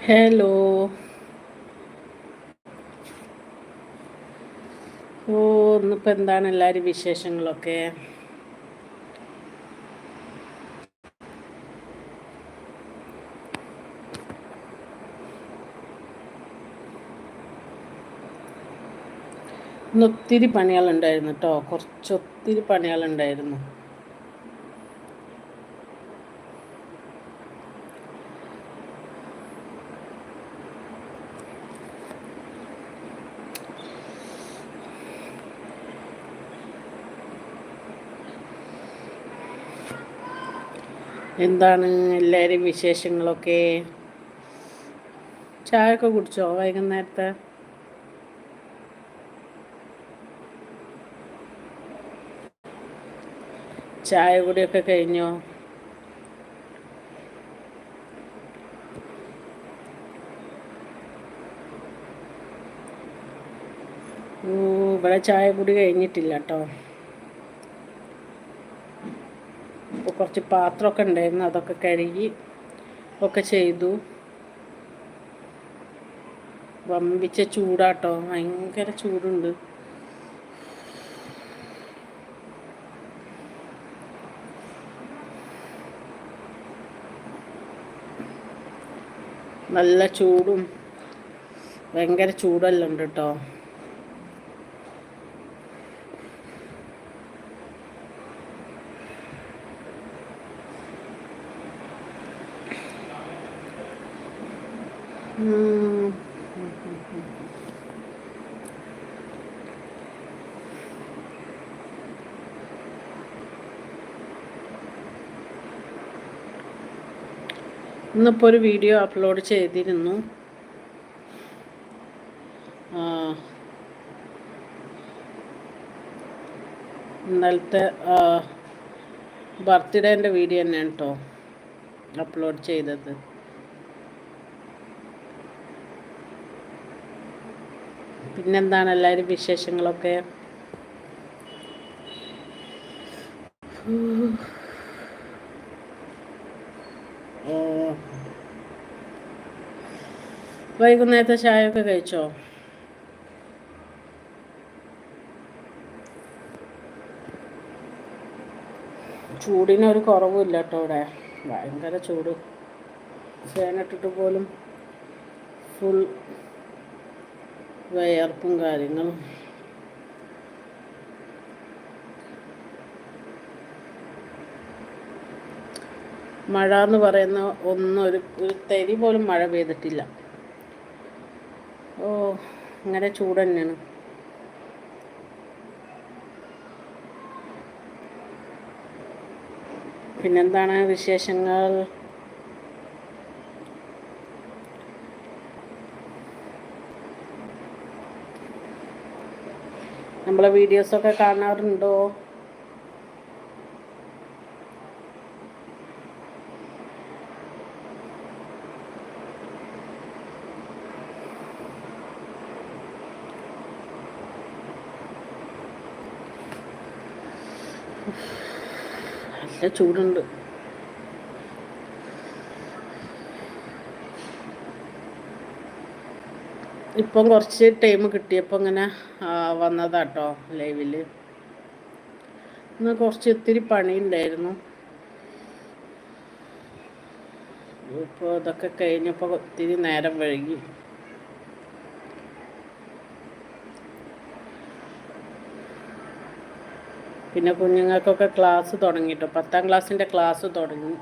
Hello ഓ ഇന്നിപ്പോൾ എന്താണ് എല്ലാവരും വിശേഷങ്ങളൊക്കെ? ഇന്ന് ഒത്തിരി പണികളുണ്ടായിരുന്നു കേട്ടോ കുറച്ച് ഒത്തിരി പണികളുണ്ടായിരുന്നു. എന്താണ് എല്ലാവരും വിശേഷങ്ങളൊക്കെ? ചായ ഒക്കെ കുടിച്ചോ വൈകുന്നേരത്തെ? ചായ കൂടിയൊക്കെ കഴിഞ്ഞോ? ഇവിടെ ചായ കൂടി കഴിഞ്ഞിട്ടില്ല കേട്ടോ കുറച്ച് പാത്രമൊക്കെ ഉണ്ടായിരുന്നു അതൊക്കെ കഴുകി ഒക്കെ ചെയ്തു. വമ്പിച്ച ചൂടാട്ടോ ഭയങ്കര ചൂടുണ്ട്. നല്ല ചൂടും ഭയങ്കര ചൂടെല്ലാം കേട്ടോ ഇന്നിപ്പോൾ ഒരു വീഡിയോ അപ്ലോഡ് ചെയ്തിരുന്നു. ഇന്നലത്തെ ബർത്ത്ഡേന്റെ വീഡിയോ തന്നെയാണ് കേട്ടോ അപ്ലോഡ് ചെയ്തത്. പിന്നെന്താണ് എല്ലാവരും വിശേഷങ്ങളൊക്കെ? വൈകുന്നേരത്തെ ചായ ഒക്കെ കഴിച്ചോ? ചൂടിനൊരു കുറവുമില്ല കേട്ടോ ഇവിടെ. ഭയങ്കര ചൂട്. ഫാനിട്ടിട്ട് പോലും ഫുൾ വയർപ്പും കാര്യങ്ങളും. മഴ എന്ന് പറയുന്ന ഒന്നും ഒരു ഒരു തരി പോലും മഴ പെയ്തിട്ടില്ല. ഓ അങ്ങനെ ചൂട് തന്നെയാണ്. പിന്നെന്താണ് വിശേഷങ്ങൾ? നമ്മളെ വീഡിയോസൊക്കെ കാണാറുണ്ടോ? നല്ല ചൂടുണ്ട്. ഇപ്പം കുറച്ച് ടൈം കിട്ടിയപ്പോൾ ഇങ്ങനെ വന്നതാട്ടോ ലൈവിൽ ഇന്ന് കുറച്ച് ഇത്തിരി പണിയുണ്ടായിരുന്നു. ഇപ്പോൾ ഇതൊക്കെ കഴിഞ്ഞപ്പോൾ ഒത്തിരി നേരം വഴുകി പിന്നെ കുഞ്ഞുങ്ങൾക്കൊക്കെ ക്ലാസ് തുടങ്ങിയിട്ടോ പത്താം ക്ലാസ്സിന്റെ ക്ലാസ് തുടങ്ങി.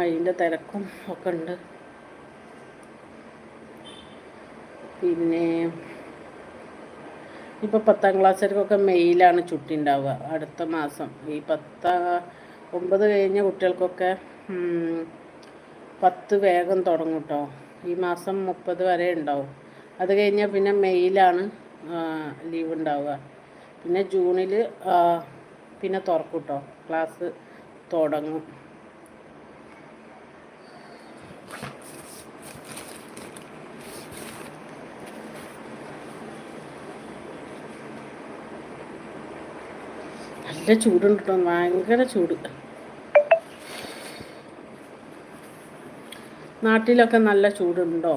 അതിന്റെ തിരക്കും ഒക്കെ ഉണ്ട്. പിന്നെ ഇപ്പോൾ പത്താം ക്ലാസ്സുകാർക്കൊക്കെ മെയ്യിലാണ് ചുട്ടി ഉണ്ടാവുക. അടുത്ത മാസം ഈ പത്ത ഒമ്പത് കഴിഞ്ഞ കുട്ടികൾക്കൊക്കെ പത്ത് വേഗം തുടങ്ങും കേട്ടോ ഈ മാസം മുപ്പത് വരെ ഉണ്ടാവും. അത് കഴിഞ്ഞാൽ പിന്നെ മെയ്യിലാണ് ലീവ് ഉണ്ടാവുക. പിന്നെ ജൂണിൽ പിന്നെ തുറക്കും കേട്ടോ ക്ലാസ് തുടങ്ങും. നല്ല ചൂടുണ്ട് കേട്ടോ ഭയങ്കര ചൂട്. നാട്ടിലൊക്കെ നല്ല ചൂടുണ്ടോ?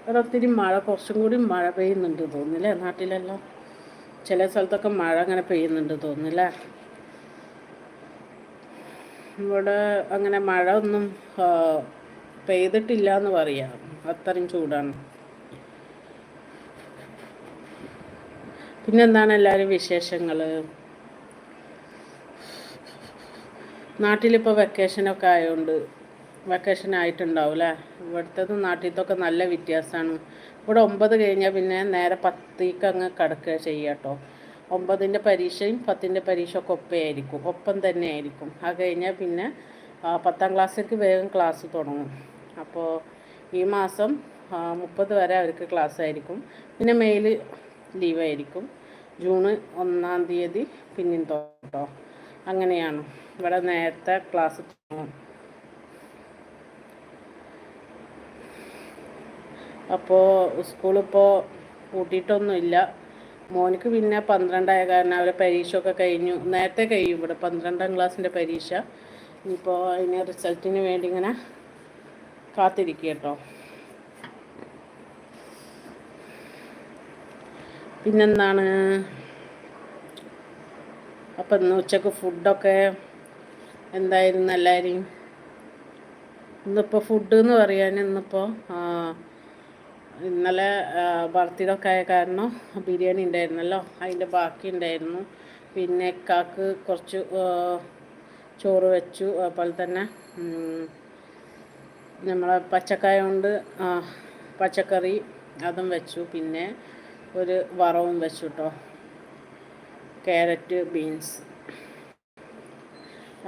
ഇവിടെ ഒത്തിരി മഴ കുറച്ചും കൂടി മഴ പെയ്യുന്നുണ്ട് തോന്നില്ലേ നാട്ടിലെല്ലാം ചില സ്ഥലത്തൊക്കെ മഴ അങ്ങനെ പെയ്യുന്നുണ്ട് തോന്നില്ലേ ഇവിടെ അങ്ങനെ മഴ ഒന്നും പെയ്തിട്ടില്ല എന്ന് പറയാം. അത്രയും ചൂടാണ്. പിന്നെന്താണ് എല്ലാവരും വിശേഷങ്ങൾ നാട്ടിലിപ്പോൾ വെക്കേഷനൊക്കെ ആയതുകൊണ്ട് വെക്കേഷൻ ആയിട്ടുണ്ടാവും അല്ലേ ഇവിടുത്തത് നാട്ടിലത്തൊക്കെ നല്ല വ്യത്യാസമാണ് ഇവിടെ ഒമ്പത് കഴിഞ്ഞാൽ പിന്നെ നേരെ പത്തേക്ക് അങ്ങ് കിടക്കുക ചെയ്യുക കേട്ടോ ഒമ്പതിന്റെ പരീക്ഷയും പത്തിന്റെ പരീക്ഷ ഒക്കെ ഒപ്പയായിരിക്കും. ഒപ്പം തന്നെ ആയിരിക്കും. അത് കഴിഞ്ഞാൽ പിന്നെ പത്താം ക്ലാസ്സിലേക്ക് വേഗം ക്ലാസ് തുടങ്ങും. അപ്പോൾ ഈ മാസം മുപ്പത് വരെ അവർക്ക് ക്ലാസ് ആയിരിക്കും പിന്നെ മെയിൽ ലീവായിരിക്കും. ജൂണ് ഒന്നാം തീയതി പിന്നെയും തൊട്ടോ അങ്ങനെയാണ്. ഇവിടെ നേരത്തെ ക്ലാസ് അപ്പോൾ സ്കൂളിപ്പോൾ കൂട്ടിയിട്ടൊന്നുമില്ല മോനിക്ക് പിന്നെ പന്ത്രണ്ടായ കാരണം അവരെ പരീക്ഷയൊക്കെ കഴിഞ്ഞു. നേരത്തെ കഴിയും ഇവിടെ പന്ത്രണ്ടാം ക്ലാസ്സിന്റെ പരീക്ഷ. ഇനിയിപ്പോൾ അതിന് റിസൾട്ടിന് വേണ്ടി ഇങ്ങനെ കാത്തിരിക്കുക കേട്ടോ. പിന്നെന്താണ്? അപ്പം ഇന്ന് ഉച്ചയ്ക്ക് ഫുഡൊക്കെ എന്തായിരുന്നു എല്ലാവരെയും ഇന്നിപ്പോൾ ഫുഡ് എന്ന് പറയാൻ ഇന്നിപ്പോൾ ഇന്നലെ ബർത്ത്ഡേ ഒക്കെ ആയ കാരണം ബിരിയാണി ഉണ്ടായിരുന്നല്ലോ അതിന്റെ ബാക്കി ഉണ്ടായിരുന്നു പിന്നെ കാക്ക് കുറച്ച് ചോറ് വെച്ചു. അതുപോലെ തന്നെ നമ്മളെ പച്ചക്കായ കൊണ്ട് പച്ചക്കറി അതും വെച്ചു. പിന്നെ ഒരു വറവും വെച്ചു കേട്ടോ ക്യാരറ്റ് ബീൻസ്.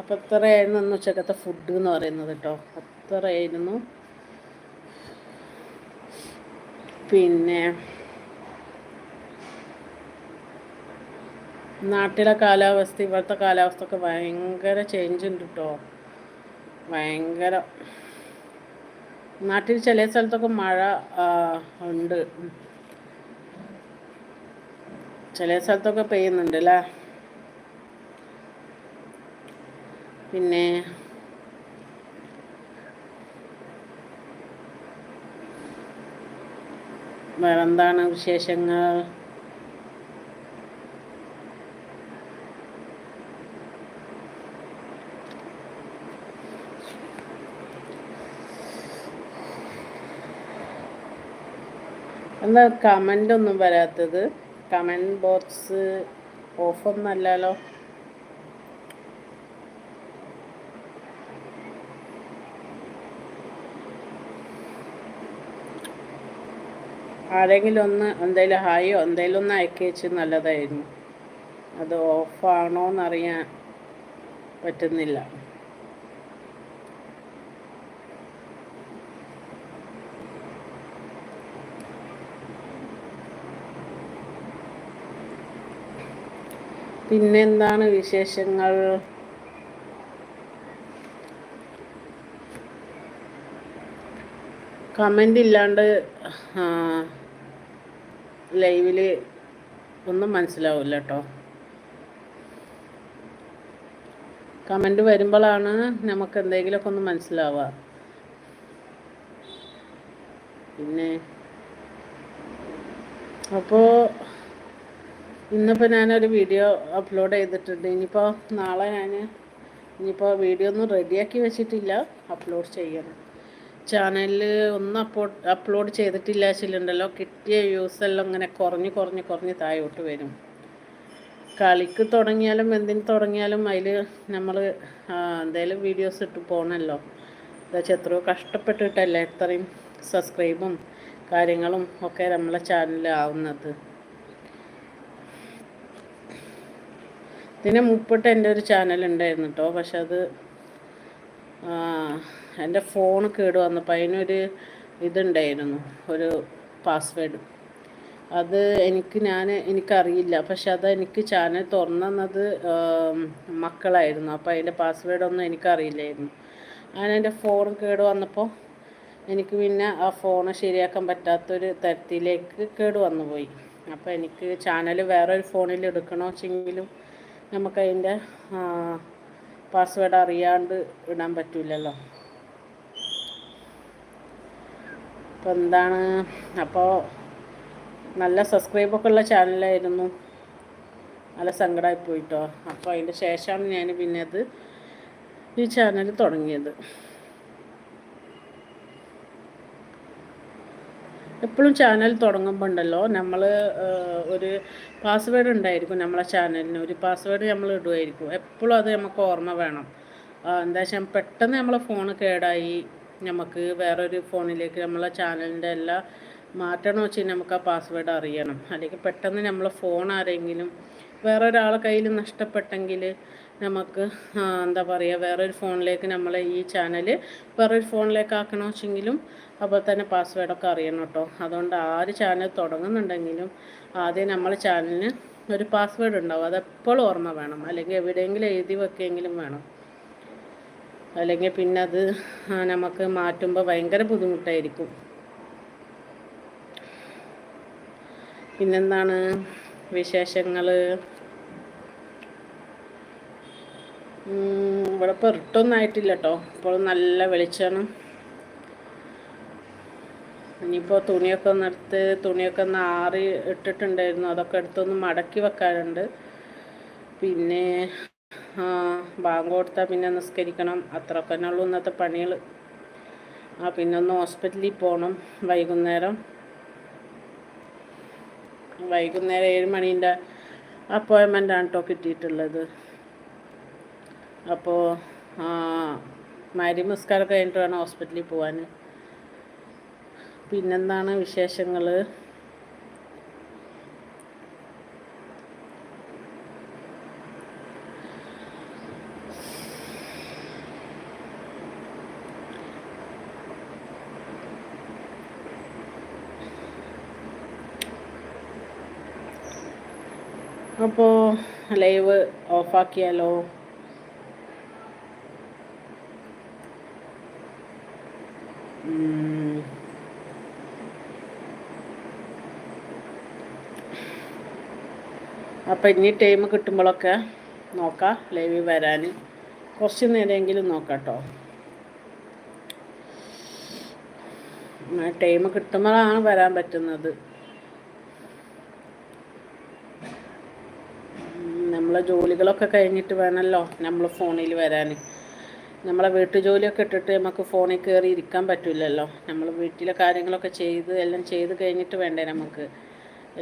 അപ്പോൾ ഇത്രയായിരുന്നു എന്ന് ഉച്ചക്കത്തെ ഫുഡ് എന്ന് പറയുന്നത് കേട്ടോ അത്രയായിരുന്നു പിന്നെ നാട്ടിലെ കാലാവസ്ഥ ഇവിടുത്തെ കാലാവസ്ഥ ഒക്കെ ഭയങ്കര ചേഞ്ച് ഉണ്ട് കേട്ടോ ഭയങ്കര. നാട്ടിൽ ചില സ്ഥലത്തൊക്കെ മഴ ഉണ്ട്. ചില സ്ഥലത്തൊക്കെ പെയ്യുന്നുണ്ട് അല്ലേ പിന്നെ വേറെന്താണ് വിശേഷങ്ങൾ? എന്താ കമന്റ് ഒന്നും വരാത്തത്? കമന്റ് ബോക്സ് ഓഫൊന്നല്ലല്ലോ ആരെങ്കിലും ഒന്ന് എന്തെങ്കിലും ഹായോ എന്തെങ്കിലും ഒന്ന് അയക്കി വെച്ച് നല്ലതായിരുന്നു. അത് ഓഫാണോ എന്നറിയാൻ പറ്റുന്നില്ല. പിന്നെന്താണ് വിശേഷങ്ങൾ? കമന്റ് ഇല്ലാണ്ട് ലൈവിൽ ഒന്നും മനസ്സിലാവില്ല കേട്ടോ കമന്റ് വരുമ്പോഴാണ് നമുക്ക് എന്തെങ്കിലുമൊക്കെ ഒന്ന് മനസ്സിലാവുക. പിന്നെ അപ്പോൾ ഇന്നിപ്പോൾ ഞാനൊരു വീഡിയോ അപ്ലോഡ് ചെയ്തിട്ടുണ്ട്. ഇനിയിപ്പോൾ നാളെ ഞാൻ ഇനിയിപ്പോൾ വീഡിയോ ഒന്നും റെഡിയാക്കി വെച്ചിട്ടില്ല അപ്ലോഡ് ചെയ്യണം. ചാനലിൽ ഒന്നും അപ്പോ അപ്ലോഡ് ചെയ്തിട്ടില്ല വെച്ചിട്ടുണ്ടല്ലോ. കിട്ടിയ വ്യൂസ് എല്ലാം ഇങ്ങനെ കുറഞ്ഞ് കുറഞ്ഞ് കുറഞ്ഞ് താഴോട്ട് വരും. കളിക്ക് തുടങ്ങിയാലും എന്തിന് തുടങ്ങിയാലും അതിൽ നമ്മൾ എന്തായാലും വീഡിയോസ് ഇട്ട് പോകണമല്ലോ എന്താ വെച്ചാൽ എത്രയോ കഷ്ടപ്പെട്ടിട്ടല്ലേ ഇത്രയും സബ്സ്ക്രൈബും കാര്യങ്ങളും ഒക്കെ നമ്മളെ ചാനലിൽ ആവുന്നത്. ഇതിന് മുപ്പിട്ട് എന്റെ ഒരു ചാനൽ ഉണ്ടായിരുന്നു കേട്ടോ പക്ഷെ അത് എന്റെ ഫോൺ കേട് വന്നപ്പോൾ അതിനൊരു ഇതുണ്ടായിരുന്നു ഒരു പാസ്വേഡ് അത് എനിക്ക് ഞാൻ എനിക്കറിയില്ല. പക്ഷെ അത് എനിക്ക് ചാനൽ തുറന്നത് മക്കളായിരുന്നു. അപ്പോൾ അതിന്റെ പാസ്വേഡൊന്നും എനിക്കറിയില്ലായിരുന്നു. അങ്ങനെ എന്റെ ഫോൺ കേട് വന്നപ്പോൾ എനിക്ക് പിന്നെ ആ ഫോൺ ശരിയാക്കാൻ പറ്റാത്തൊരു തരത്തിലേക്ക് കേട് വന്നു പോയി അപ്പോൾ എനിക്ക് ചാനൽ വേറൊരു ഫോണിൽ എടുക്കണോ വെച്ചെങ്കിലും നമുക്കതിന്റെ പാസ്വേഡ് അറിയാണ്ട് ഇടാൻ പറ്റില്ലല്ലോ അപ്പോൾ എന്താണ്? അപ്പോൾ നല്ല സബ്സ്ക്രൈബൊക്കെ ഉള്ള ചാനലായിരുന്നു നല്ല സങ്കടമായി പോയിട്ടോ അപ്പോൾ അതിന്റെ ശേഷമാണ് ഞാൻ പിന്നെ അത് ഈ ചാനൽ തുടങ്ങിയത്. എപ്പോഴും ചാനൽ തുടങ്ങുമ്പോൾ ഉണ്ടല്ലോ നമ്മൾ ഒരു പാസ്വേഡ് ഉണ്ടായിരിക്കും നമ്മളെ ചാനലിന് ഒരു പാസ്വേഡ് നമ്മൾ ഇടുമായിരിക്കും എപ്പോഴും അത് നമുക്ക് ഓർമ്മ വേണം. എന്താ വെച്ചാൽ പെട്ടെന്ന് നമ്മളെ ഫോൺ കേടായി നമുക്ക് വേറൊരു ഫോണിലേക്ക് നമ്മളെ ചാനലിന്റെ എല്ലാം മാറ്റണമെന്ന് വെച്ച് നമുക്ക് ആ പാസ്വേഡ് അറിയണം. അല്ലെങ്കിൽ പെട്ടെന്ന് നമ്മളെ ഫോൺ ആരെങ്കിലും വേറൊരാളെ കയ്യിൽ നഷ്ടപ്പെട്ടെങ്കിൽ നമുക്ക് എന്താ പറയുക വേറൊരു ഫോണിലേക്ക് നമ്മൾ ഈ ചാനൽ വേറൊരു ഫോണിലേക്ക് ആക്കണോ വെച്ചെങ്കിലും അപ്പോൾ തന്നെ പാസ്വേഡൊക്കെ അറിയണം കേട്ടോ. അതുകൊണ്ട് ആര് ചാനൽ തുടങ്ങുന്നുണ്ടെങ്കിലും ആദ്യം നമ്മൾ ചാനലിന് ഒരു പാസ്വേഡ് ഉണ്ടാവും. അതെപ്പോഴും ഓർമ്മ വേണം. അല്ലെങ്കിൽ എവിടെയെങ്കിലും എഴുതി വെക്കെങ്കിലും വേണം. അല്ലെങ്കിൽ പിന്നെ അത് നമുക്ക് മാറ്റുമ്പോൾ ഭയങ്കര ബുദ്ധിമുട്ടായിരിക്കും. പിന്നെന്താണ്? വിശേഷങ്ങൾ ഇവിടെ ഇപ്പോൾ ഇട്ടൊന്നും ആയിട്ടില്ല കേട്ടോ ഇപ്പോൾ നല്ല വെളിച്ചമാണ് ഇനിയിപ്പോൾ തുണിയൊക്കെ എടുത്ത് തുണിയൊക്കെ ഒന്ന് ആറി ഇട്ടിട്ടുണ്ടായിരുന്നു. അതൊക്കെ എടുത്തൊന്ന് മടക്കി വെക്കാറുണ്ട് പിന്നെ ബാങ്ക് കൊടുത്താൽ പിന്നെ നിസ്കരിക്കണം. അത്രയൊക്കെ തന്നെ ഉള്ളൂ ഇന്നത്തെ പണികൾ ആ പിന്നെ ഒന്ന് ഹോസ്പിറ്റലിൽ പോകണം വൈകുന്നേരം. വൈകുന്നേരം ഏഴ് മണീന്റെ അപ്പോയിൻമെന്റ് ആണ് കേട്ടോ കിട്ടിയിട്ടുള്ളത്. അപ്പോൾ മാരി നിസ്കാരമൊക്കെ കഴിഞ്ഞിട്ട് വേണം ഹോസ്പിറ്റലിൽ പോകാൻ പിന്നെന്താണ് വിശേഷങ്ങൾ അപ്പോൾ ലൈവ് ഓഫാക്കിയാലോ? അപ്പോൾ ഇനി ടൈം കിട്ടുമ്പോഴൊക്കെ നോക്കാം ലൈവ് വരാൻ. കുറച്ച് നേരമെങ്കിലും നോക്കാട്ടോ. കേട്ടോ ടൈം കിട്ടുമ്പോഴാണ് വരാൻ പറ്റുന്നത്. നമ്മളെ ജോലികളൊക്കെ കഴിഞ്ഞിട്ട് വേണമല്ലോ നമ്മൾ ഫോണിൽ വരാൻ നമ്മളെ വീട്ടു ജോലിയൊക്കെ ഇട്ടിട്ട് നമുക്ക് ഫോണിൽ കയറി ഇരിക്കാൻ പറ്റില്ലല്ലോ നമ്മൾ വീട്ടിലെ കാര്യങ്ങളൊക്കെ ചെയ്ത് എല്ലാം ചെയ്ത് കഴിഞ്ഞിട്ട് വേണ്ടേ നമുക്ക്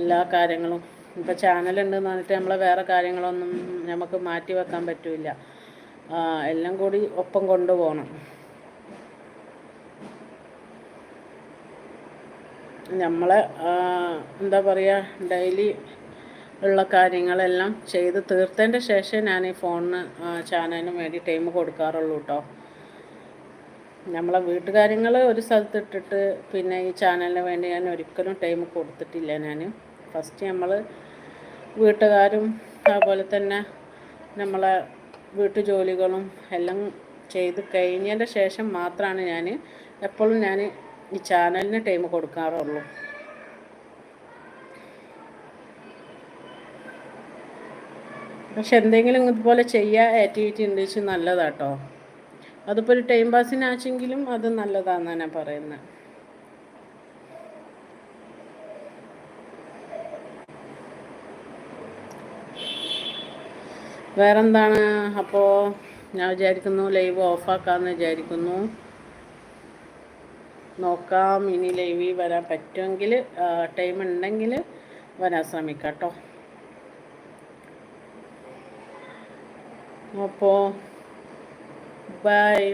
എല്ലാ കാര്യങ്ങളും. ഇപ്പോൾ ചാനലുണ്ടെന്ന് പറഞ്ഞിട്ട് നമ്മളെ വേറെ കാര്യങ്ങളൊന്നും നമുക്ക് മാറ്റി വെക്കാൻ പറ്റില്ല. എല്ലാം കൂടി ഒപ്പം കൊണ്ടുപോകണം. നമ്മളെ എന്താ പറയുക ഡെയിലി ഉള്ള കാര്യങ്ങളെല്ലാം ചെയ്ത് തീർത്തതിന്റെ ശേഷം ഞാൻ ഈ ഫോണിന് ചാനലിന് വേണ്ടി ടൈം കൊടുക്കാറുള്ളൂ കേട്ടോ നമ്മളെ വീട്ടുകാര്യങ്ങൾ ഒരു സ്ഥലത്ത് ഇട്ടിട്ട് പിന്നെ ഈ ചാനലിന് വേണ്ടി ഞാൻ ഒരിക്കലും ടൈം കൊടുത്തിട്ടില്ല ഞാൻ ഫസ്റ്റ് നമ്മൾ വീട്ടുകാരും അതുപോലെ തന്നെ നമ്മളെ വീട്ടു ജോലികളും എല്ലാം ചെയ്ത് കഴിഞ്ഞതിന്റെ ശേഷം മാത്രമാണ് ഞാൻ എപ്പോഴും ഞാൻ ഈ ചാനലിന് ടൈം കൊടുക്കാറുള്ളൂ. പക്ഷെ എന്തെങ്കിലും ഇതുപോലെ ചെയ്യുക ആക്ടിവിറ്റി ഉണ്ട് വെച്ചാൽ നല്ലതാട്ടോ. അതിപ്പോൾ ഒരു ടൈം പാസിനാച്ചെങ്കിലും അത് നല്ലതാണെന്നാണ് ഞാൻ പറയുന്നത് വേറെന്താണ്? അപ്പോൾ ഞാൻ വിചാരിക്കുന്നു ലൈവ് ഓഫാക്കാമെന്ന് വിചാരിക്കുന്നു. നോക്കാം ഇനി ലൈവിൽ വരാൻ പറ്റുമെങ്കിൽ ടൈം ഉണ്ടെങ്കിൽ വരാൻ ശ്രമിക്കാം കേട്ടോ അപ്പോൾ bye